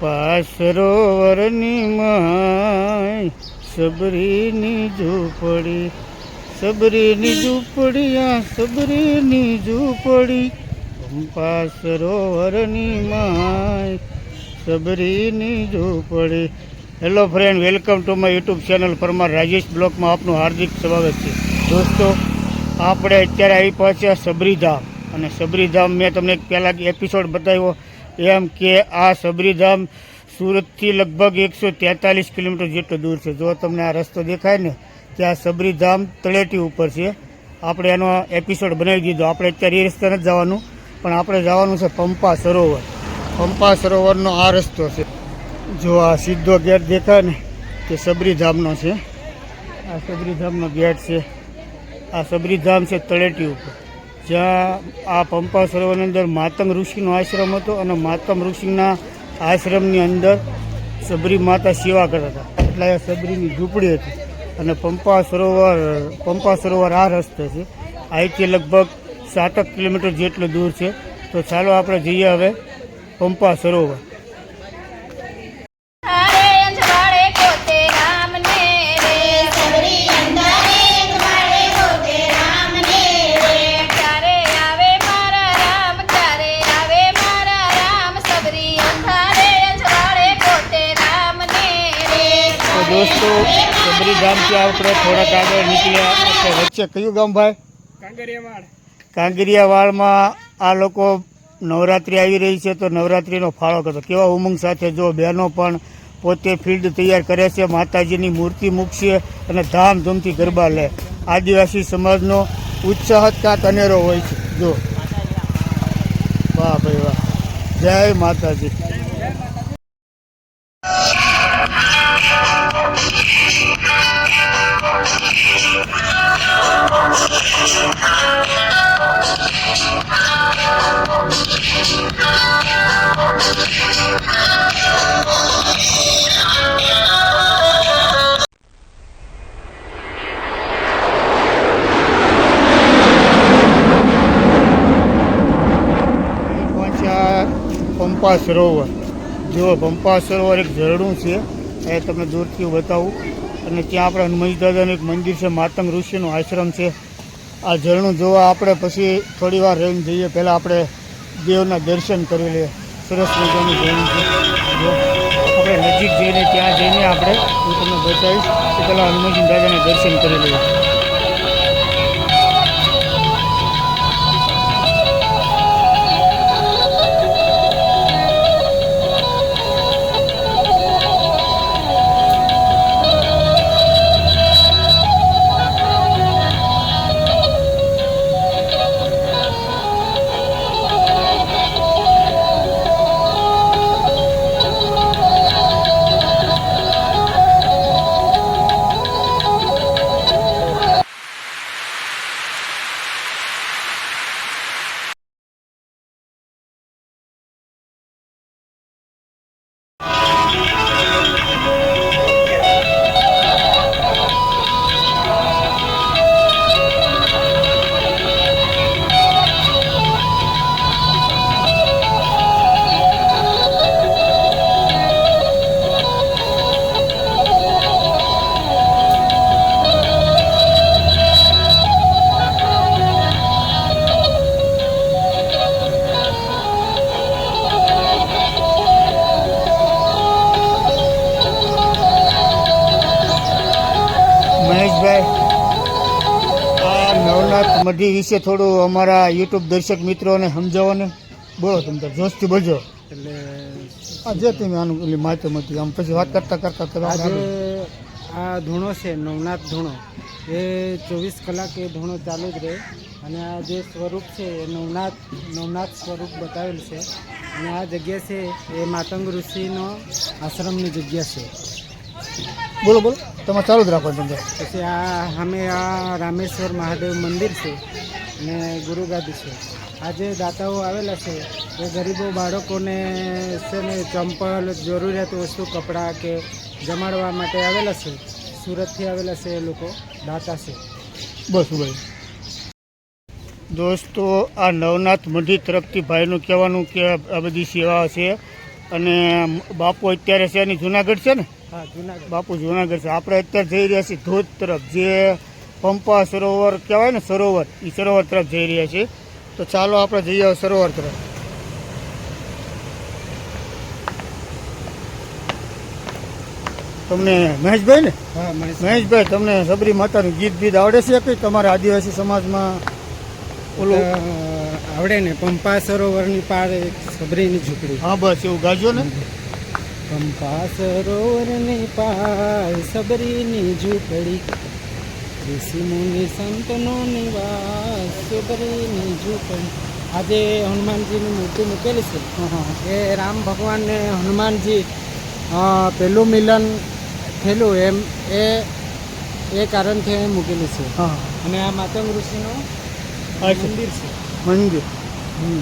Pampa સરોવરની my, સબરીની ઝૂંપડી, સબરીની ઝૂંપડીયા સબરીની ઝૂંપડી. પાસરોવરની માય, સબરીની ઝૂંપડી. Hello friend welcome to my YouTube channel Parmar Rajesh બ્લોકમાં આપનું હાર્દિક સ્વાગત છે. દોસ્તો, આપણે અત્યારે આવી પહોંચ્યા સબરીધામ. અને સબરીધામ મેં તમને પહેલાં એપિસોડ બતાવ્યો. એમ કે આ સબરીધામ સુરતથી લગભગ એકસો તેતાલીસ કિલોમીટર જેટલું દૂર છે. જો તમને આ રસ્તો દેખાય ને આ સબરીધામ તળેટી ઉપર છે. આપણે એનો એપિસોડ બનાવી દીધો. આપણે અત્યારે એ રસ્તે નથી જવાનું, પણ આપણે જવાનું છે પંપા સરોવર. પંપા સરોવરનો આ રસ્તો છે. જો આ સીધો ગેટ દેખાય ને, તે સબરીધામનો છે. આ સબરીધામનો ગેટ છે. આ સબરીધામ છે તળેટી ઉપર. જ્યાં આ પંપા સરોવરની અંદર માતંગ ઋષિનો આશ્રમ હતો અને માતંગ ઋષિના આશ્રમની અંદર સબરી માતા સેવા કરતા હતા. એટલે આ સબરીની ઝૂંપડી હતી અને પંપા સરોવર પંપા સરોવર આ રસ્તે છે. અહીંથી લગભગ સાતક કિલોમીટર જેટલું દૂર છે. તો ચાલો આપણે જઈએ હવે પંપા સરોવર. સબરીધામથી આપણે થોડાક આગળ નીકળ્યા વચ્ચે કયું ગામ ભાઈ? કાંગરિયાવાડમાં આ લોકો નવરાત્રિ આવી રહી છે તો નવરાત્રિનો ફાળો કરતો. કેવા ઉમંગ સાથે જો બહેનો પણ પોતે ફિલ્ડ તૈયાર કરે છે, માતાજીની મૂર્તિ મૂકશે અને ધામધૂમથી ગરબા લે. આદિવાસી સમાજનો ઉત્સાહ જ કાંક અનેરો હોય છે. જો. વાહ ભાઈ વાહ. જય માતાજી. પંપા સરોવર જો પંપા સરોવર એક ઝરણું છે. એ તમને દૂરથી બતાવું. અને ત્યાં આપણે હનુમાનજી દાદાનું એક મંદિર છે, માતંગ ઋષિનો આશ્રમ છે. આ ઝરણું જોવા આપણે પછી થોડી વાર રહીને જઈએ. પહેલાં આપણે દેવના દર્શન કરી લઈએ. સરસ મજાનું ઝરણું છે. આપણે નજીક જઈને ત્યાં જઈને આપણે હું તમને બતાવીશ કે પહેલાં હનુમાનજી દાદાના દર્શન કરી લઈએ. નવનાથ વિશે થોડું અમારા યુટ્યુબ દર્શક મિત્રોને સમજાવો બોલો તમે જોશથી બોલજો. એટલે આ જે તમે આનું માહિતી હતી આમ પછી વાત કરતા કરતા તમે આજે આ ધૂણો છે નવનાથ ધૂણો. એ ચોવીસ કલાક એ ધૂણો ચાલુ જ રહે. અને આ જે સ્વરૂપ છે એ નવનાથ નવનાથ સ્વરૂપ બતાવેલ છે. અને આ જગ્યા છે એ માતંગ ઋષિનો આશ્રમની જગ્યા છે. બોલો બોલો. તમે ચાલુ જ રાખો તમે પછી આ અમે આ રામેશ્વર મહાદેવ મંદિર છે ને ગુરુગાદી છે. આ જે દાતાઓ આવેલા છે એ ગરીબો બાળકોને છે ને ચંપલ જરૂરિયાત વસ્તુ કપડાં કે જમાડવા માટે આવેલા છે સુરતથી આવેલા છે એ લોકો દાતા છે. બસ ભાઈ દોસ્તો આ નવનાથ મંદિર તરફથી ભાઈનું કહેવાનું કે આ બધી સેવા છે. અને બાપુ અત્યારે છે એની જુનાગઢ છે ને? બાપુ જુનાગઢ છે. આપણે અત્યારે જઈ રહ્યા છીએ ધોધ તરફ. જે પંપા સરોવર કહેવાય ને સરોવર એ સરોવર તરફ જઈ રહ્યા છીએ. તો ચાલો આપણે જઈએ સરોવર તરફ. તમને મહેશભાઈ ને? મહેશભાઈ. તમને સબરી માતાનું ગીત ગીત આવડે છે કે તમારા આદિવાસી સમાજમાં? ઓલું આવડે ને પંપા સરોવરની પાર એક સબરીની ઝૂંપડી. હા બસ એવું ગાજો ને? પંપા સરોવરની પાર સબરીની ઝૂંપડી. ઋષિ મુનિ સંતનો નિવાસ સબરીની ઝૂંપડી. આજે હનુમાનજીની મૂર્તિ મૂકેલી છે. એ રામ ભગવાનને હનુમાનજી પહેલું મિલન થયેલું એમ એ એ કારણથી અહીં મૂકેલું છે. હા. અને આ માતંગ ઋષિનું મંદિર છે. મંદિર હમ.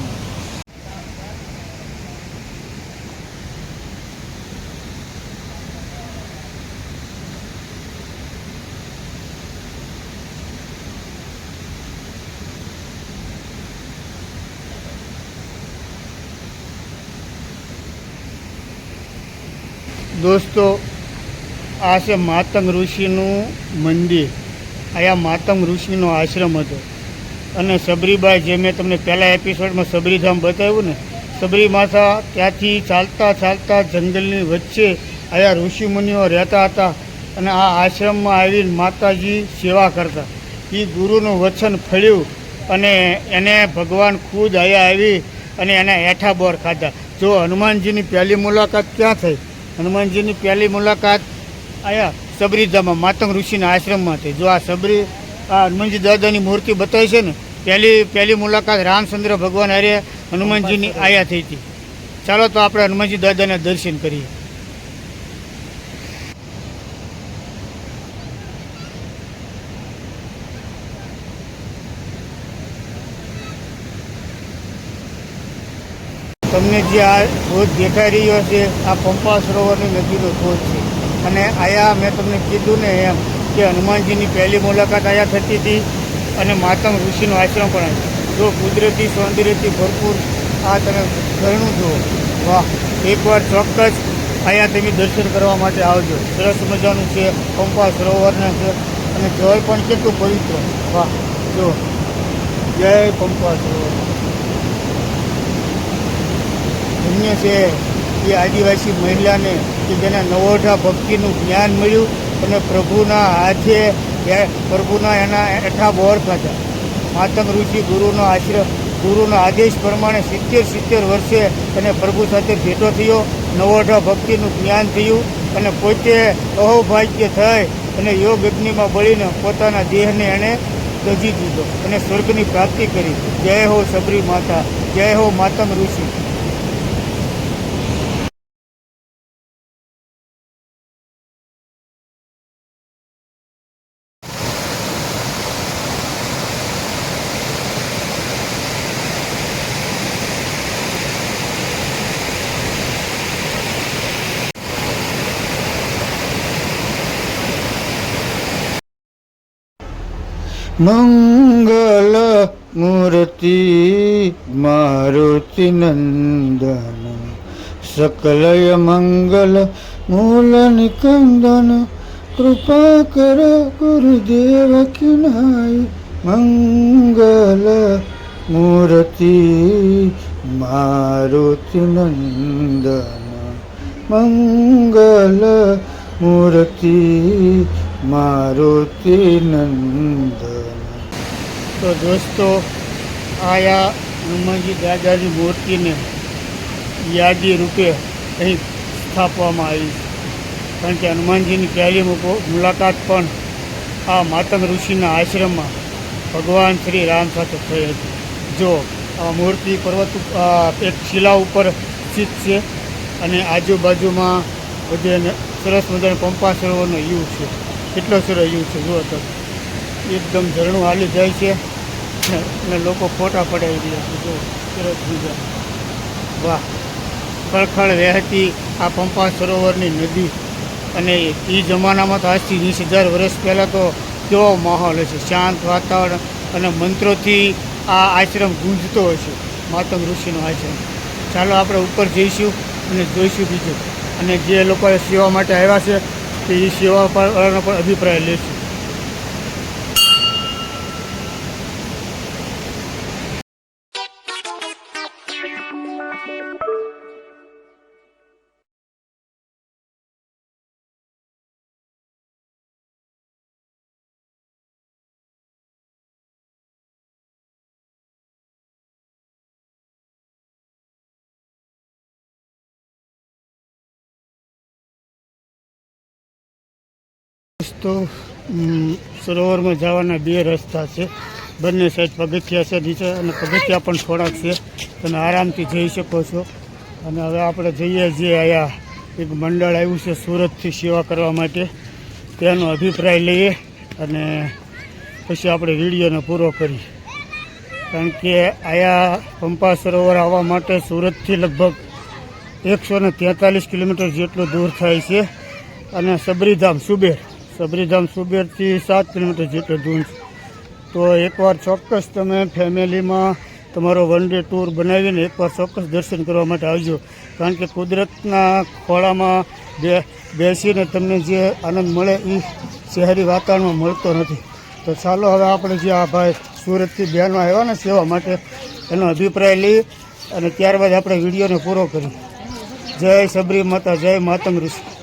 દોસ્તો આ છે માતંગ ઋષિનું મંદિર. અહીંયા માતંગ ઋષિનો આશ્રમ હતો. અને સબરીબાઈ જે મેં તમને પહેલા એપિસોડમાં સબરીધામ બતાવ્યું ને સબરી માતા ત્યાંથી ચાલતા ચાલતા જંગલની વચ્ચે અહીંયા ઋષિ મુનિઓ રહેતા હતા અને આ આશ્રમમાં આવીને માતાજી સેવા કરતા. એ ગુરુનું વચન ફળ્યું અને એને ભગવાન ખુદ અહીંયા આવી અને એના હેઠા બોર ખાધા. જો હનુમાનજીની પહેલી મુલાકાત ક્યાં થઈ? હનુમાનજીની પહેલી મુલાકાત અહીંયા સબરીધામમાં, માતંગ ઋષિના આશ્રમમાં થઈ. જો આ સબરી, આ હનુમાનજી દાદાની મૂર્તિ બતાવી છે ને પહેલી પહેલી મુલાકાત રામચંદ્ર ભગવાન હારે હનુમાનજીની આયા થઈ હતી. ચાલો તો આપણે હનુમાનજી દાદાના દર્શન કરીએ. તમને જે આ ધોધ દેખાઈ રહ્યો છે આ પંપા સરોવરની નદીનો ધોધ છે. અને આયા મેં તમને કીધું ને એમ કે હનુમાનજીની પહેલી મુલાકાત આયા થતી હતી. અને માતમ ઋષિનો આશ્રમ પણ છે. જો કુદરતી સૌંદર્યથી ભરપૂર આ તમે ઘરનું જુઓ. વાહ, એકવાર ચોક્કસ અહીંયા તમે દર્શન કરવા માટે આવજો. સરસ મજાનું છે પંપા સરોવરના છે, અને જળ પણ કેટલું પવિત્ર. વાહ જો જય પંપા સરોવર. ધન્ય છે એ આદિવાસી મહિલાને કે જેને નવોઢા ભક્તિનું જ્ઞાન મળ્યું અને પ્રભુના હાથે એ પ્રભુના એના એઠા બોર ખાધા માતંગ ઋષિ ગુરુનો આશ્રમ ગુરુનો આદેશ પ્રમાણે સિત્તેર સિત્તેર વર્ષે અને પ્રભુ સાથે ભેટો થયો. નવોઢા ભક્તિનું જ્ઞાન થયું અને પોતે અહોભાગ્ય થઈ અને યોગ અગ્નિમાં બળીને પોતાના દેહને એણે દજી દીધો અને સ્વર્ગની પ્રાપ્તિ કરી. જય હો સબરી માતા, જય હો માતંગ ઋષિ. મંગલ મૂર્તિ મારુતિ નંદન. સકલય મંગલ મૂલ નિકંદન. કૃપા કર ગુરુદેવ કિનાય મંગલ મૂર્તિ મારુતિ નંદન. મંગલ મૂર્તિ મારુતિ નંદન. તો દોસ્તો, આયા હનુમાનજી દાદાની મૂર્તિને યાદી રૂપે અહીં સ્થાપવામાં આવી કારણ કે હનુમાનજીની પહેલી મુલાકાત પણ આ માતંગ ઋષિના આશ્રમમાં ભગવાન શ્રી રામ સાથે થઈ હતી. જો આ મૂર્તિ પર્વત એક શિલા ઉપર સ્થિત છે અને આજુબાજુમાં બધે સરસ મજાનો પંપા સરોવરનો યુ છે. કેટલો સરસ યુ છે, જુઓ તો. એકદમ ઝરણું હાલી જાય છે. ને લોકો ફોટા પડાવી રહ્યા છે, જો, સરસ મજા વાહ. ખળખળ વહેતી આ પંપા સરોવરની નદી. અને એ જમાનામાં તો આજથી વીસ હજાર વર્ષ પહેલાં તો કેવો માહોલ હશે. શાંત વાતાવરણ અને મંત્રોથી આ આશ્રમ ગુંજતો હશે. માતંગ ઋષિનો આશ્રમ. ચાલો આપણે ઉપર જઈશું અને જોઈશું બીજું. અને જે લોકો સેવા માટે આવ્યા છે, તે સેવા પર પણ અભિપ્રાય લેશું. તો સરોવરમાં જવાના બે રસ્તા છે. બંને સાઈડ પગથિયા છે નીચે અને પગથિયા પણ થોડાક છે. તમે આરામથી જઈ શકો છો. અને હવે આપણે જઈએ છીએ અહીંયા એક મંડળ આવ્યું છે સુરતથી સેવા કરવા માટે. તેનો અભિપ્રાય લઈએ અને પછી આપણે વિડીયોને પૂરો કરીએ કારણ કે અહીંયા પંપા સરોવર આવવા માટે સુરતથી લગભગ એકસો ને કિલોમીટર જેટલું દૂર થાય છે. અને સબરીધામ, સુબેર. સબરીધામ સુબેરથી સાત કિલોમીટર જેટલો દૂર છે. તો એકવાર ચોક્કસ તમે ફેમિલીમાં તમારો વન ડે ટૂર બનાવીને એકવાર ચોક્કસ દર્શન કરવા માટે આવજો. કારણ કે કુદરતના ખોળામાં બે, બેસીને તમને જે આનંદ મળે એ શહેરી વાતાવરણમાં મળતો નથી. તો ચાલો હવે આપણે જે આ ભાઈ સુરતથી બહેનો આવ્યા ને સેવા માટે, એનો અભિપ્રાય લઈ અને ત્યારબાદ આપણે વિડીયોને પૂરો કરી જય સબરી માતા, જય માતમ ઋષિ.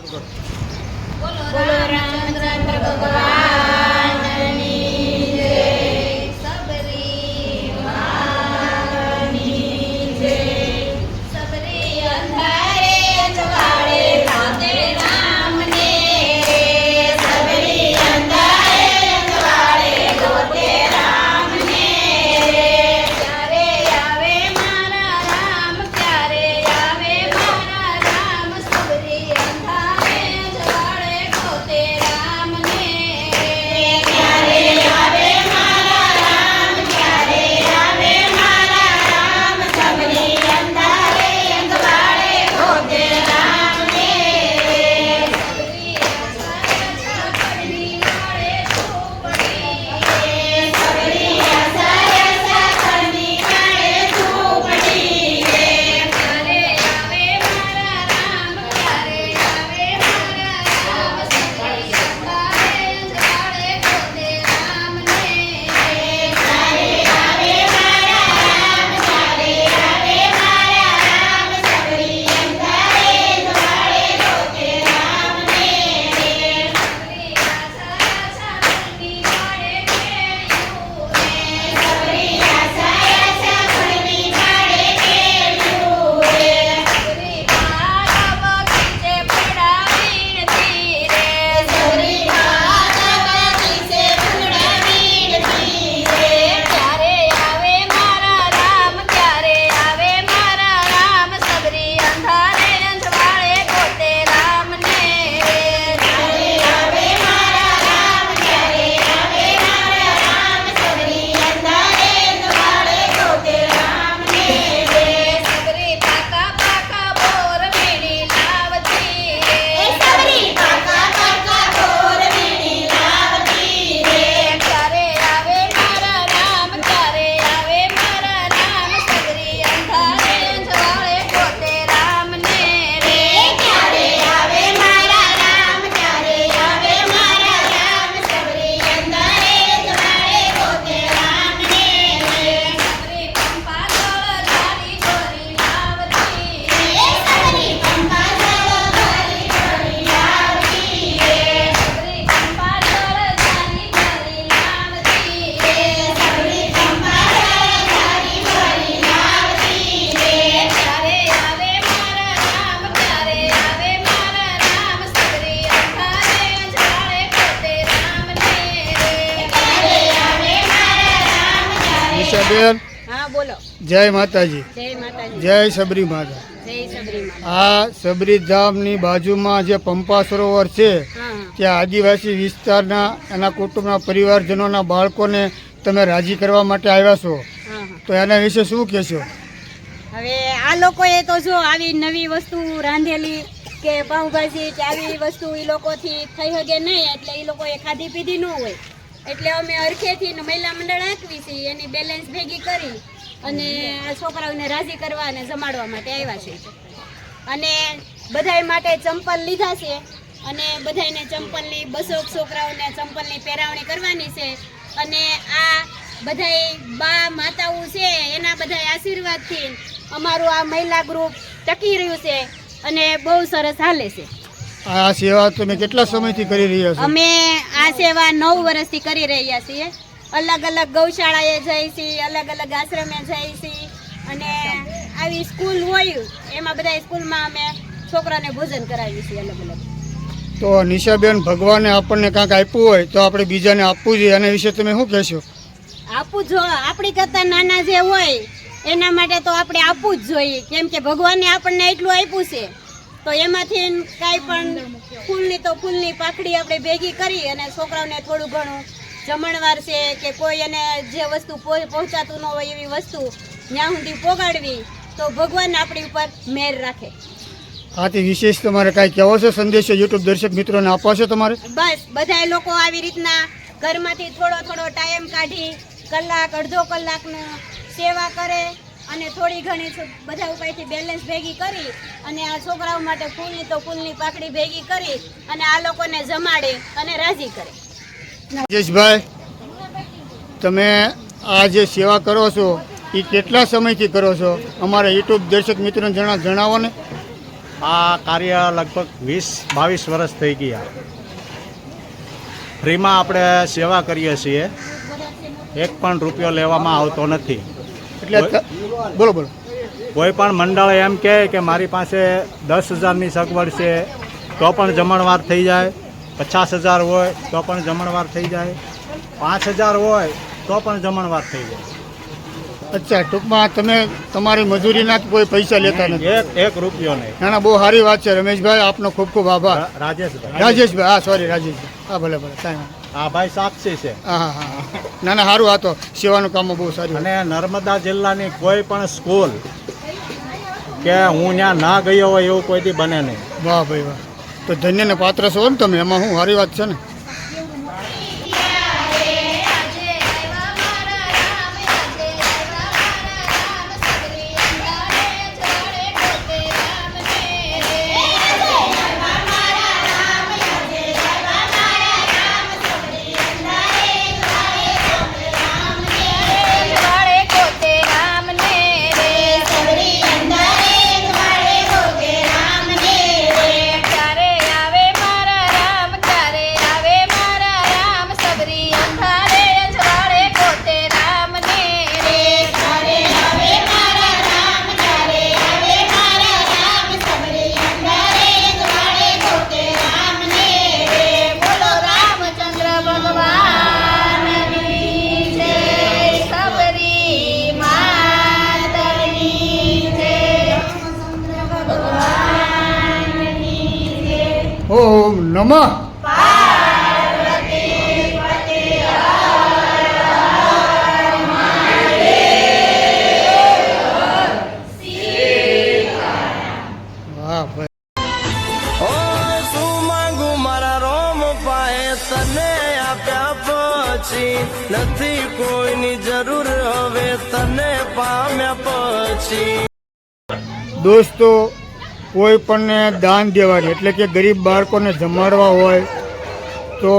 જય માતાજી. જય સબરી માતા. આ સબરી સબરીધામની બાજુમાં જે પંપા સરોવર છે ત્યાં આદિવાસી વિસ્તારના એના કુટુંબના પરિવારજનોના બાળકોને તમે રાજી કરવા માટે આવ્યા છો. તો એના વિશે શું કહેશો? હવે આ લોકોએ તો જો આવી નવી વસ્તુ રાંધેલી કે પાઉભાજી કે આવી વસ્તુ એ લોકોથી થઈ શકે નહીં એટલે એ લોકોએ ખાધી પીધી ન હોય. એટલે અમે અરખેથી મહિલા મંડળ આંકવી છીએ એની બેલેન્સ ભેગી કરી. અને આ છોકરાઓને રાજી કરવા અને જમાડવા માટે આવ્યા છે. અને બધાય માટે ચંપલ લીધા છે. અને બધાયને ચંપલની બસો છોકરાઓને ચંપલની પહેરાવણી કરવાની છે. અને આ બધાય બા માતાઓ છે એના બધાય આશીર્વાદથી અમારું આ મહિલા ગ્રુપ ટકી રહ્યું છે અને બહુ સરસ હાલે છે. આ સેવા તમે કેટલા સમયથી કરી રહ્યા છો? અમે આ સેવા નવ વર્ષથી કરી રહ્યા છીએ. અલગ અલગ ગૌશાળાએ જઈ છીએ અલગ અલગ આશ્રમે જઈ છીએ અને આવી સ્કૂલ હોય એમાં બધા સ્કૂલમાં અમે છોકરાને ભોજન કરાવીએ છીએ અલગ અલગ. તો નિશાબેન ભગવાને આપણને કાંઈક આપ્યું હોય તો આપણે બીજાને આપવું જોઈએ. એના વિશે તમે શું કહેશો? આપવું જો આપણી કરતાં નાના જે હોય એના માટે તો આપણે આપવું જ જોઈએ. કેમ કે ભગવાને આપણને એટલું આપ્યું છે. તો એમાંથી કાંઈ પણ ફૂલની તો ફૂલની પાખડી આપણે ભેગી કરી અને છોકરાઓને થોડું ઘણું જમણવાર છે કે કોઈ એને જે વસ્તુ પહોંચાતું ન હોય એવી વસ્તુ ત્યાં સુધી પોગાડવી તો ભગવાન આપણી ઉપર મેર રાખે. આથી વિશેષ તમારે કાંઈ કહેવો છે સંદેશો યુટ્યુબ દર્શક મિત્રોને આપવા છે તમારે? બસ બધાય લોકો આવી રીતના ઘરમાંથી થોડો થોડો ટાઈમ કાઢી કલાક અડધો કલાકનું સેવા કરે અને થોડી ઘણી બધા ઉપાયથી બેલેન્સ ભેગી કરી અને આ છોકરાઓ માટે ફૂલની તો ફૂલની પાકડી ભેગી કરી અને આ લોકોને જમાડે અને રાજી કરે. રાજેશભાઈ તમે આ જે સેવા કરો છો એ કેટલા સમયથી કરો છો? અમારા યુટ્યુબ દર્શક મિત્રોને જણા જણાવો ને. આ કાર્ય લગભગ વીસ બાવીસ વર્ષ થઈ ગયા. ફ્રીમાં આપણે સેવા કરીએ છીએ. એક પણ રૂપિયો લેવામાં આવતો નથી. એટલે બોલો બોલો. કોઈ પણ મંડળ એમ કહે કે મારી પાસે દસ હજારની સગવડ છે તો પણ જમણવાર થઈ જાય. પચાસ હજાર હોય તો પણ જમણવાર થઈ જાય. પાંચ હજાર હોય તો પણ જમણવાર થઈ જાય. અચ્છા ટૂંકમાં તમે તમારી મજૂરીના જ કોઈ પૈસા લેતા નથી. એક એક રૂપિયો નહીં. ના ના બહુ સારી વાત છે રમેશભાઈ આપનો ખૂબ ખૂબ આભાર. રાજેશભાઈ. રાજેશભાઈ હા સોરી રાજેશભાઈ. હા ભલે ભલે કાંઈ હા ભાઈ સાક્ષી છે. હા હા હા હા. ના ના સારું આ તો. સેવાનું કામ બહુ સારું અને નર્મદા જિલ્લાની કોઈ પણ સ્કૂલ કે હું ત્યાં ના ગયો હોય એવું કોઈથી બને નહીં. વાહ ભાઈ વાહ. તો ધન્યને પાત્ર છો ને તમે એમાં શું સારી વાત છે ને? નમઃ. તને આપ્યા પછી નથી કોઈની જરૂર. હવે તને પામ્યા પછી. દોસ્તો કોઈ પણને દાન દેવાની, એટલે કે ગરીબ બાળકોને જમાડવા હોય, તો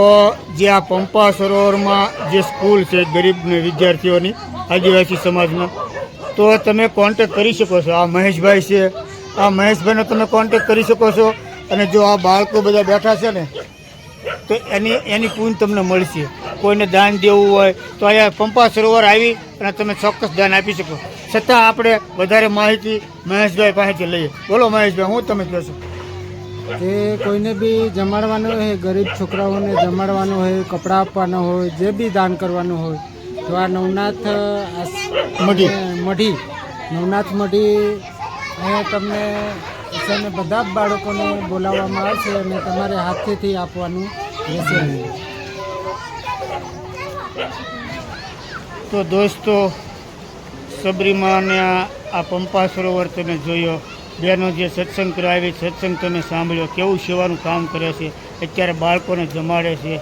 જે આ પંપા સરોવરમાં જે સ્કૂલ છે ગરીબ વિદ્યાર્થીઓની, આદિવાસી સમાજમાં, તો તમે કોન્ટેક કરી શકો છો. આ મહેશભાઈ છે, આ મહેશભાઈનો તમે કોન્ટેક કરી શકો છો. અને જો આ બાળકો બધા બેઠા છે ને, તો એની એની પૂન તમને મળશે. કોઈને દાન દેવું હોય, તો અહીંયા પંપા સરોવર આવી અને તમે ચોક્કસ દાન આપી શકો. છતાં આપણે વધારે માહિતી મહેશભાઈ પાસેથી લઈએ. બોલો મહેશભાઈ હું તમે કહો છો? કે કોઈને બી જમાડવાનું હોય ગરીબ છોકરાઓને જમાડવાનું હોય કપડાં આપવાના હોય જે બી દાન કરવાનું હોય તો આ નવનાથ મઢી. મઢી. નવનાથ મઢી અહીંયા તમને સૌને બધા જ બાળકોને બોલાવવામાં આવશે અને તમારે હાથેથી આપવાનું રહેશે. તો દોસ્તો સબરીમાને આ પંપા સરોવર તમે જોયો. બેનો જે સત્સંગ કરાવી સત્સંગ તમે સાંભળ્યો. કેવું સેવાનું કામ કરે છે? અત્યારે બાળકોને જમાડે છે.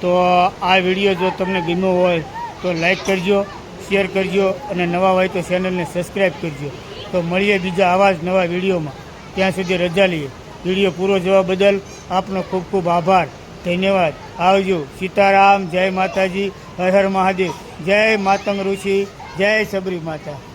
તો આ વીડિયો જો તમને ગમ્યો હોય, તો લાઈક કરજો, શેર કરજો અને નવા હોય તો ચેનલને સબસ્ક્રાઈબ કરજો. તો મળીએ બીજા આવા જ નવા વિડીયોમાં. ત્યાં સુધી રજા લઈએ. વીડિયો પૂરો જોવા બદલ આપનો ખૂબ ખૂબ આભાર. ધન્યવાદ. આવજો. સીતારામ. જય માતાજી. હર હર મહાદેવ. જય માતંગ ઋષિ. જય સબરી માતા.